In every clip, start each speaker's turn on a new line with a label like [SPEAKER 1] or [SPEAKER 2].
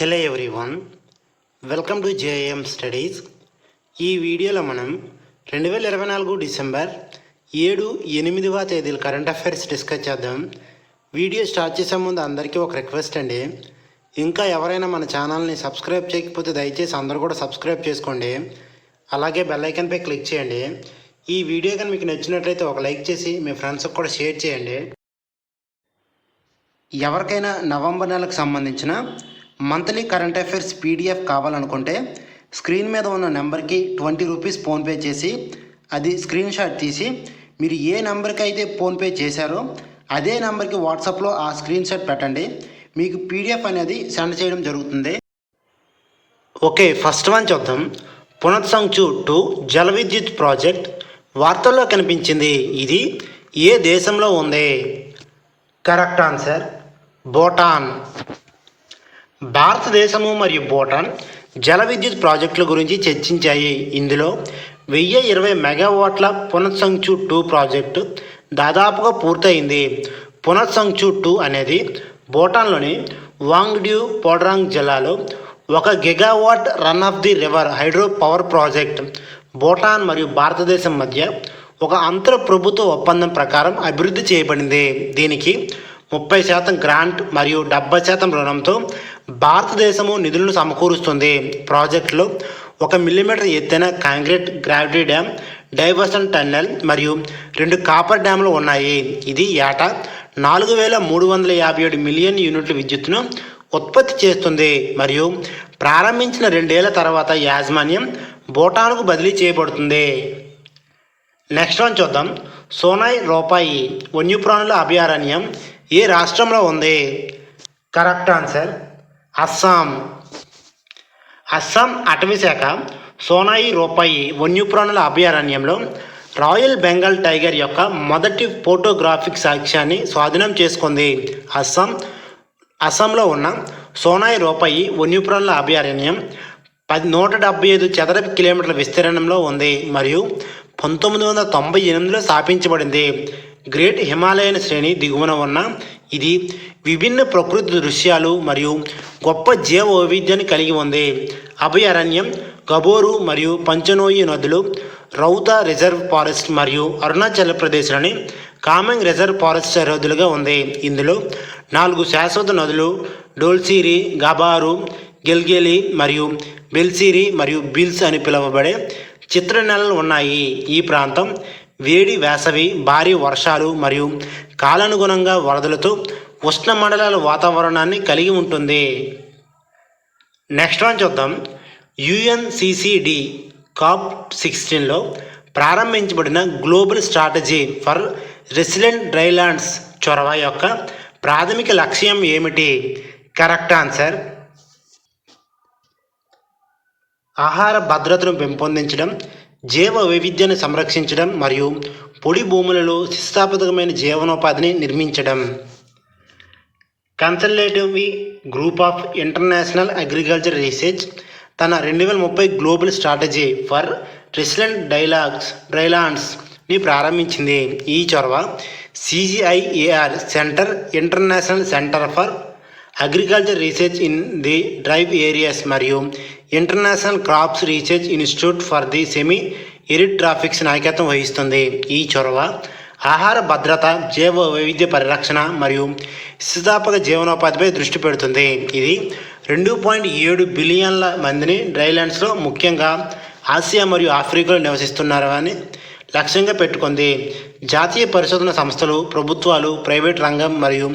[SPEAKER 1] Hello everyone welcome to JM studies. ఈ వీడియోలో మనం రెండు వేల ఇరవై నాలుగు డిసెంబర్ ఏడు ఎనిమిదవ తేదీల కరెంట్ అఫైర్స్ డిస్కస్ చేద్దాం. వీడియో స్టార్ట్ చేసే ముందు అందరికీ ఒక రిక్వెస్ట్ అండి. ఇంకా ఎవరైనా మన ఛానల్ని సబ్స్క్రైబ్ చేయకపోతే దయచేసి అందరూ కూడా సబ్స్క్రైబ్ చేసుకోండి. అలాగే బెల్ ఐకాన్పై క్లిక్ చేయండి. ఈ వీడియో కానీ మీకు నచ్చినట్లయితే ఒక లైక్ చేసి మీ ఫ్రెండ్స్కి కూడా షేర్ చేయండి. ఎవరికైనా నవంబర్ నెలకు సంబంధించిన మంత్లీ కరెంట్ అఫైర్స్ పీడిఎఫ్ కావాలనుకుంటే స్క్రీన్ మీద ఉన్న నెంబర్కి ట్వంటీ రూపీస్ ఫోన్పే చేసి అది స్క్రీన్ షాట్ తీసి మీరు ఏ నెంబర్కి అయితే ఫోన్పే చేశారో అదే నెంబర్కి వాట్సాప్లో ఆ స్క్రీన్ షాట్ పెట్టండి. మీకు పీడిఎఫ్ అనేది సెండ్ చేయడం జరుగుతుంది. ఓకే ఫస్ట్ వన్ చూద్దాం. పునఃసంచు టు జల విద్యుత్ ప్రాజెక్ట్. వార్తల్లో కనిపించింది ఇది ఏ దేశంలో ఉంది? కరెక్ట్ ఆన్సర్ భూటాన్ భారతదేశము మరియు భూటాన్ జల విద్యుత్ ప్రాజెక్టుల గురించి చర్చించాయి. ఇందులో వెయ్యి ఇరవై మెగావాట్ల పునఃసంచు టూ ప్రాజెక్టు దాదాపుగా పూర్తయింది. పునఃసంచు టూ అనేది భూటాన్లోని వాంగ్డ్యూ పోడ్రాంగ్ జిల్లాలో ఒక gigawatt run of the river hydro power project Bhutan మరియు భారతదేశం మధ్య ఒక అంతర ప్రభుత్వ ఒప్పందం ప్రకారం అభివృద్ధి చేయబడింది. దీనికి ముప్పై శాతం గ్రాంట్ మరియు డెబ్బై శాతం రుణంతో భారతదేశము నిధులను సమకూరుస్తుంది. ప్రాజెక్టులో ఒక మిల్లీమీటర్ ఎత్తైన concrete gravity dam diversion tunnel మరియు రెండు కాపర్ డ్యాములు ఉన్నాయి. ఇది ఏటా నాలుగు వేల మూడు వందల యాభై ఏడు మిలియన్ యూనిట్ల విద్యుత్తును ఉత్పత్తి చేస్తుంది. మరియు ప్రారంభించిన రెండేళ్ళ తర్వాత యాజమాన్యం భూటాన్కు బదిలీ చేయబడుతుంది. నెక్స్ట్ వన్ చూద్దాం. సోనాయ్ రూపాయి వన్యప్రాణుల అభయారణ్యం ఏ రాష్ట్రంలో ఉంది? Correct answer Assam. అస్సాం అటవీశాఖ సోనాయి రూపాయి వన్యప్రాణుల అభయారణ్యంలో రాయల్ బెంగాల్ టైగర్ యొక్క మొదటి ఫోటోగ్రాఫిక్ సాక్ష్యాన్ని స్వాధీనం చేసుకుంది. అస్సాం అస్సాంలో ఉన్న సోనాయి రూపాయి వన్యప్రాణుల అభయారణ్యం పది నూట డెబ్బై ఐదు చదరపు కిలోమీటర్ల విస్తీర్ణంలో ఉంది మరియు పంతొమ్మిది వందల తొంభై ఎనిమిదిలో స్థాపించబడింది. గ్రేట్ హిమాలయన్ శ్రేణి దిగువన ఉన్న ఇది విభిన్న ప్రకృతి దృశ్యాలు మరియు గొప్ప జీవ వైవిధ్యాన్ని కలిగి ఉంది. అభయారణ్యం గబోరు మరియు పంచనోయి నదులు రౌతా రిజర్వ్ ఫారెస్ట్ మరియు అరుణాచల్ ప్రదేశ్లోని కామెంగ్ రిజర్వ్ ఫారెస్ట్ సరిహద్దులుగా ఉంది. ఇందులో నాలుగు శాశ్వత నదులు డోల్సిరి గబారు గిల్గెలి మరియు బెల్సిరి మరియు బిల్స్ అని పిలువబడే చిత్ర నెలలు ఉన్నాయి. ఈ ప్రాంతం వేడి వేసవి భారీ వర్షాలు మరియు కాలానుగుణంగా వరదలతో ఉష్ణమండలాల వాతావరణాన్ని కలిగి ఉంటుంది. నెక్స్ట్ వన్ చూద్దాం. యుఎన్సిసిడి కాప్ సిక్స్టీన్లో ప్రారంభించబడిన global strategy for resident drylands చొరవ యొక్క ప్రాథమిక లక్ష్యం ఏమిటి? Correct answer. ఆహార భద్రతను పెంపొందించడం జీవ వైవిధ్యాన్ని సంరక్షించడం మరియు పొడి భూములలో స్థితిస్థాపకమైన జీవనోపాధిని నిర్మించడం. Consultative group of international agriculture research తన రెండు వేల ముప్పై global strategy for resilient dialogues డ్రైలాండ్స్ని ప్రారంభించింది. ఈ చొరవ CGIAR centre international centre for agriculture research in the dry areas మరియు international crops research institute for the semi arid tropics నాయకత్వం వహిస్తుంది. ఈ చొరవ ఆహార భద్రత జీవ వైవిధ్య పరిరక్షణ మరియు స్థితాపక జీవనోపాధిపై దృష్టి పెడుతుంది. ఇది రెండు పాయింట్ ఏడు బిలియన్ల మందిని డ్రైలాండ్స్లో ముఖ్యంగా ఆసియా మరియు ఆఫ్రికాలో నివసిస్తున్నారు అని లక్ష్యంగా పెట్టుకుంది. జాతీయ పరిశోధన సంస్థలు ప్రభుత్వాలు ప్రైవేట్ రంగం మరియు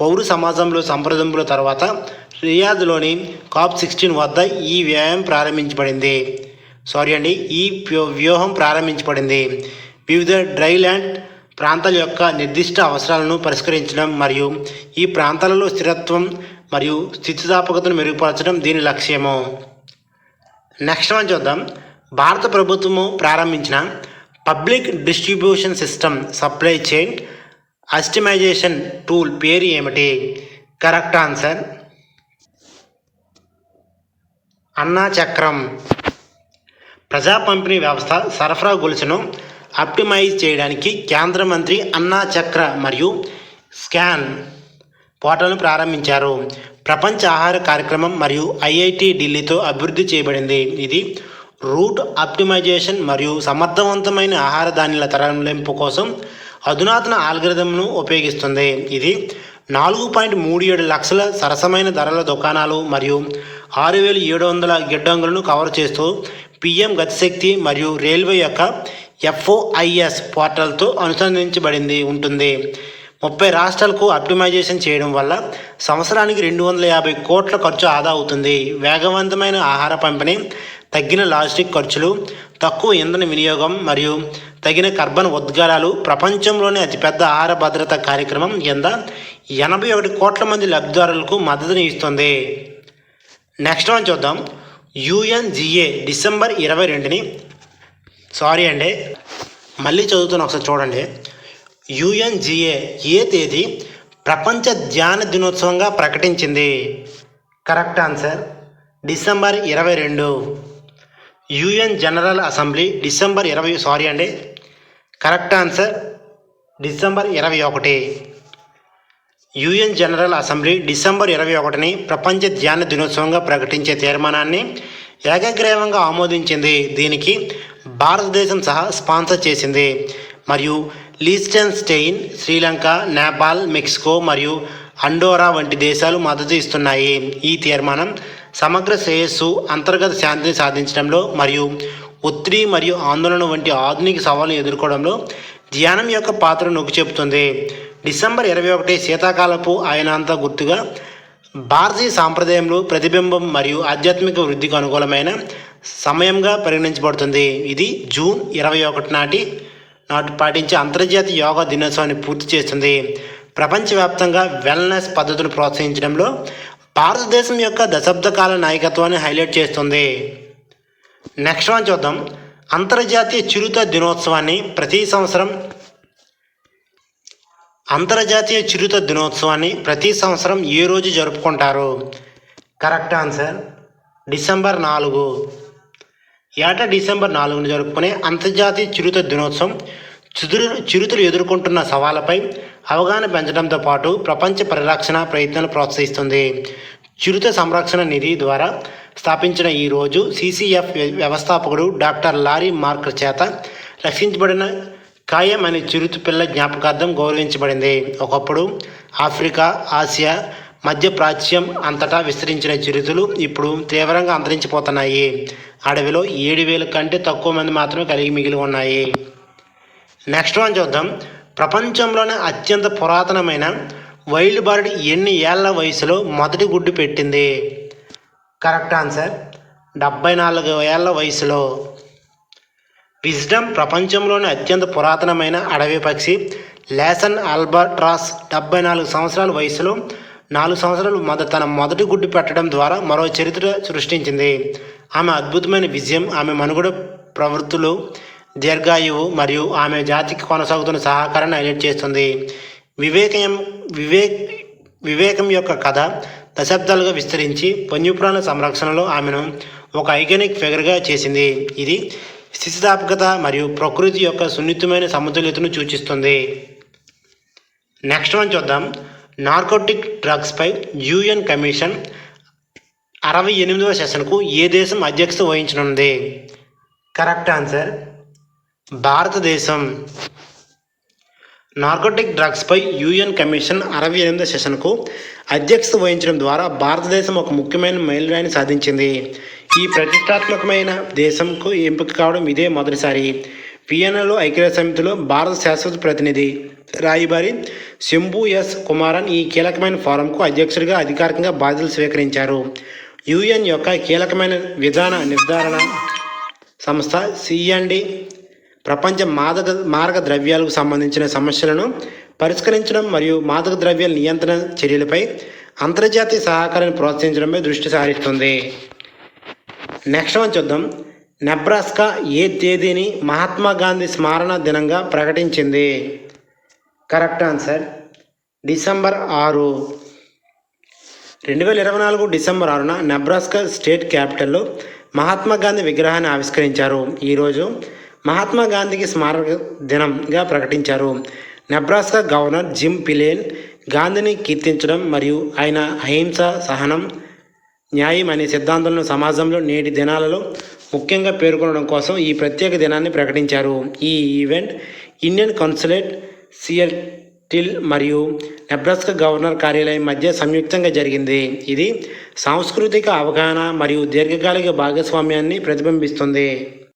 [SPEAKER 1] పౌర సమాజంలో సంప్రదింపుల తర్వాత రియాద్లోని కాప్ సిక్స్టీన్ వద్ద ఈ వ్యాయామం ప్రారంభించబడింది. సారీ అండి ఈ వ్యూహం ప్రారంభించబడింది. వివిధ డ్రైల్యాండ్ ప్రాంతాల యొక్క నిర్దిష్ట అవసరాలను పరిష్కరించడం మరియు ఈ ప్రాంతాలలో స్థిరత్వం మరియు స్థితిస్థాపకతను మెరుగుపరచడం దీని లక్ష్యము. నెక్స్ట్ మనం చూద్దాం. భారత ప్రభుత్వము ప్రారంభించిన public distribution system supply chain optimisation tool పేరు ఏమిటి? Correct answer. అన్నా చక్రం. ప్రజా పంపిణీ వ్యవస్థ సరఫరా గొలుసును ఆప్టిమైజ్ చేయడానికి కేంద్ర మంత్రి అన్నా చక్ర మరియు స్కాన్ పోర్టల్ను ప్రారంభించారు. ప్రపంచ ఆహార కార్యక్రమం మరియు ఐఐటి ఢిల్లీతో అభివృద్ధి చేయబడింది. ఇది రూట్ ఆప్టిమైజేషన్ మరియు సమర్థవంతమైన ఆహార ధాన్యాల తరలింపు కోసం అధునాతన ఆల్గరిథంను ఉపయోగిస్తుంది. ఇది నాలుగు పాయింట్ మూడు ఏడు లక్షల సరసమైన ధరల దుకాణాలు మరియు ఆరు వేల ఏడు వందల గిడ్డంగులను కవర్ చేస్తూ పిఎం గతిశక్తి మరియు రైల్వే యొక్క ఎఫ్ఓఐఎస్ పోర్టల్తో అనుసంధానించబడింది ఉంటుంది. ముప్పై రాష్ట్రాలకు ఆప్టిమైజేషన్ చేయడం వల్ల సంవత్సరానికి రెండు వందల యాభై కోట్ల ఖర్చు ఆదా అవుతుంది. వేగవంతమైన ఆహార పంపిణీ తగ్గిన లాజిస్టిక్ ఖర్చులు తక్కువ ఇంధన వినియోగం మరియు తగిన కర్బన్ ఉద్గారాలు ప్రపంచంలోనే అతిపెద్ద ఆహార భద్రత కార్యక్రమం కింద ఎనభై ఒకటి కోట్ల మంది లబ్ధిదారులకు మద్దతుని ఇస్తుంది. నెక్స్ట్ వన్ చూద్దాం. యుఎన్జిఏ డిసెంబర్ ఇరవై రెండుని సారీ అండి మళ్ళీ చదువుతున్నా ఒకసారి చూడండి. యుఎన్జిఏ ఏ తేదీ ప్రపంచ ధ్యాన దినోత్సవంగా ప్రకటించింది? కరెక్ట్ ఆన్సర్ డిసెంబర్ ఇరవై రెండు. యుఎన్ జనరల్ అసెంబ్లీ డిసెంబర్ ఇరవై సారీ అండి కరెక్ట్ ఆన్సర్ డిసెంబర్ ఇరవై ఒకటి. యుఎన్ జనరల్ అసెంబ్లీ డిసెంబర్ ఇరవై ఒకటిని ప్రపంచ ధ్యాన దినోత్సవంగా ప్రకటించే తీర్మానాన్ని ఏకగ్రీవంగా ఆమోదించింది. దీనికి భారతదేశం సహా స్పాన్సర్ చేసింది. మరియు Liechtenstein Sri Lanka Nepal Mexico మరియు అండోరా వంటి దేశాలు మద్దతు ఇస్తున్నాయి. ఈ తీర్మానం సమగ్ర శ్రేయస్సు అంతర్గత శాంతిని సాధించడంలో మరియు ఒత్తిడి మరియు ఆందోళన వంటి ఆధునిక సవాళ్ళను ఎదుర్కోవడంలో ధ్యానం యొక్క పాత్ర నొక్కి చెబుతుంది. డిసెంబర్ ఇరవై ఒకటి శీతాకాలపు ఆయనంత గుర్తుగా భారతీయ సాంప్రదాయంలో ప్రతిబింబం మరియు ఆధ్యాత్మిక వృద్ధికి అనుకూలమైన సమయంగా పరిగణించబడుతుంది. ఇది జూన్ ఇరవై ఒకటి నాటి నాటి పాటించే అంతర్జాతీయ యోగా దినోత్సవాన్ని పూర్తి చేస్తుంది. ప్రపంచవ్యాప్తంగా వెల్నెస్ పద్ధతులు ప్రోత్సహించడంలో భారతదేశం యొక్క దశాబ్ద కాల నాయకత్వాన్ని హైలైట్ చేస్తుంది. నెక్స్ట్ వన్ చూద్దాం. అంతర్జాతీయ చిరుత దినోత్సవాన్ని ప్రతి సంవత్సరం అంతర్జాతీయ చిరుత దినోత్సవాన్ని ప్రతి సంవత్సరం ఏ రోజు జరుపుకుంటారు? కరెక్ట్ ఆన్సర్ డిసెంబర్ నాలుగు. ఏటా డిసెంబర్ నాలుగున జరుపుకునే అంతర్జాతీయ చిరుత దినోత్సవం చిదురు చిరుతలు ఎదుర్కొంటున్న సవాళ్ళపై అవగాహన పెంచడంతో పాటు ప్రపంచ పరిరక్షణ ప్రయత్నాలు ప్రోత్సహిస్తుంది. చిరుత సంరక్షణ నిధి ద్వారా స్థాపించిన ఈ రోజు సిసిఎఫ్ వ్యవస్థాపకుడు డాక్టర్ లారీ మార్కర్ చేత రక్షించబడిన ఖాయం అనే చిరుత పిల్ల జ్ఞాపకార్థం గౌరవించబడింది. ఒకప్పుడు ఆఫ్రికా ఆసియా మధ్య ప్రాచ్యం అంతటా విస్తరించిన చిరుతలు ఇప్పుడు తీవ్రంగా అంతరించిపోతున్నాయి. అడవిలో ఏడు వేల కంటే తక్కువ మంది మాత్రమే కలిగి మిగిలి ఉన్నాయి. నెక్స్ట్ వన్ చూద్దాం. ప్రపంచంలోనే అత్యంత పురాతనమైన వైల్డ్ బర్డ్ ఎన్ని ఏళ్ళ వయసులో మొదటి గుడ్డు పెట్టింది? కరెక్ట్ ఆన్సర్ డెబ్బై నాలుగు ఏళ్ళ వయసులో. విజ్డమ్ ప్రపంచంలోనే అత్యంత పురాతనమైన అడవి పక్షి లేసన్ ఆల్బర్ట్రాస్ డెబ్బై నాలుగు సంవత్సరాల వయసులో నాలుగు సంవత్సరాలు మొద తన మొదటి గుడ్డు పెట్టడం ద్వారా మరో చరిత్ర సృష్టించింది. ఆమె అద్భుతమైన విజయం ఆమె మనుగడ ప్రవృత్తులు దీర్ఘాయువు మరియు ఆమె జాతికి కొనసాగుతున్న సహకారాన్ని హైలైట్ చేస్తుంది. వివేకయం వివేక్ వివేకం యొక్క కథ దశాబ్దాలుగా విస్తరించి వన్యప్రాణుల సంరక్షణలో ఆమెను ఒక ఐకానిక్ ఫిగర్గా చేసింది. ఇది స్థితిస్థాపకత మరియు ప్రకృతి యొక్క సున్నితమైన సమతుల్యతను సూచిస్తుంది. నెక్స్ట్ వన్ చూద్దాం. నార్కోటిక్ డ్రగ్స్పై యుఎన్ కమిషన్ అరవై ఎనిమిదవ సెషన్కు ఏ దేశం అధ్యక్షత వహించనుంది? కరెక్ట్ ఆన్సర్ భారతదేశం. నార్కోటిక్ డ్రగ్స్పై యుఎన్ కమిషన్ అరవై ఎనిమిదో సెషన్కు అధ్యక్షత వహించడం ద్వారా భారతదేశం ఒక ముఖ్యమైన మైలురాయిని సాధించింది. ఈ ప్రతిష్టాత్మకమైన దేశంకు ఎంపిక కావడం ఇదే మొదటిసారి. వియన్నాలో ఐక్యరాజ్య సమితిలో భారత శాశ్వత ప్రతినిధి రాయబారి శంభు ఎస్ కుమారన్ ఈ కీలకమైన ఫోరంకు అధ్యక్షుడిగా అధికారికంగా బాధ్యతలు స్వీకరించారు. యుఎన్ యొక్క కీలకమైన విధాన నిర్ధారణ సంస్థ సిఎండి ప్రపంచ మాదక మారక ద్రవ్యాలకు సంబంధించిన సమస్యలను పరిష్కరించడం మరియు మాదక ద్రవ్యాల నియంత్రణ చర్యలపై అంతర్జాతీయ సహకారాన్ని ప్రోత్సహించడంపై దృష్టి సారిస్తుంది. నెక్స్ట్ వన్ చూద్దాం. నెబ్రాస్కా ఏ తేదీని మహాత్మా గాంధీ స్మరణ దినంగా ప్రకటించింది? కరెక్ట్ ఆన్సర్ డిసెంబర్ ఆరు. రెండు వేల ఇరవై నాలుగు డిసెంబర్ ఆరున నెబ్రాస్కా స్టేట్ క్యాపిటల్లో మహాత్మా గాంధీ విగ్రహాన్ని ఆవిష్కరించారు. ఈరోజు మహాత్మా గాంధీకి స్మారక దినంగా ప్రకటించారు. నెబ్రాస్కా గవర్నర్ జిమ్ పిలేన్ గాంధీని కీర్తించడం మరియు ఆయన అహింస సహనం న్యాయం అనే సిద్ధాంతాలను సమాజంలో నేటి దినాలలో ముఖ్యంగా పేర్కొనడం కోసం ఈ ప్రత్యేక దినాన్ని ప్రకటించారు. ఈ ఈవెంట్ ఇండియన్ కౌన్సులేట్ సియటిల్ మరియు నెబ్రాస్కా గవర్నర్ కార్యాలయం మధ్య సంయుక్తంగా జరిగింది. ఇది సాంస్కృతిక అవగాహన మరియు దీర్ఘకాలిక భాగస్వామ్యాన్ని ప్రతిబింబిస్తుంది.